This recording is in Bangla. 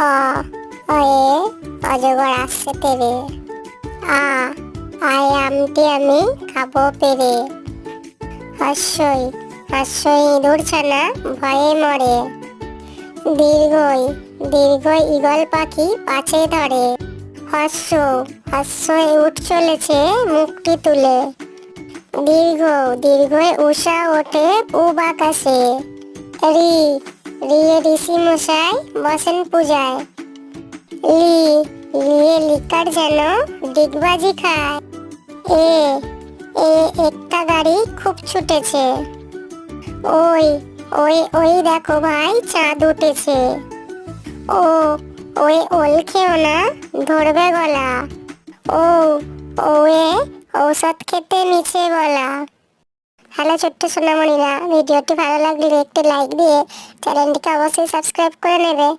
অ অয়ে অজগর আসছে তেরে আ আই আমটি আমি খাব পেরে। হাস্যই হাস্যই ইঁদুর ছানা, ভয়ে মরে। দীর্ঘই দীর্ঘই ঈগল পাখি পাছে ধরে। হস্য, হস্যই উঠ চলেছে মুখটি তুলে। দীর্ঘ, দীর্ঘই উষা ওঠে পূব আকাশে। রি রিয়ে ঋষি মশাই বসেন পূজায়। লি লিয়ে লিকার যেন ডিগবাজি খায়। এ এ, একটা গাড়ি খুব ছুটেছে। ওই ওই ওই দেখো ভাই, চাঁদ উঠেছে। ও, ওই ওল খেও না, ধরবে গলা। ও, ওয়ে ঔষধ খেতে মিছে বলা। হ্যালো ছোট্ট সোনামণিরা ভিডিওটি ভালো লাগলে একটি লাইক দিয়ে চ্যানেলটিকে অবশ্যই সাবস্ক্রাইব করে নেবে।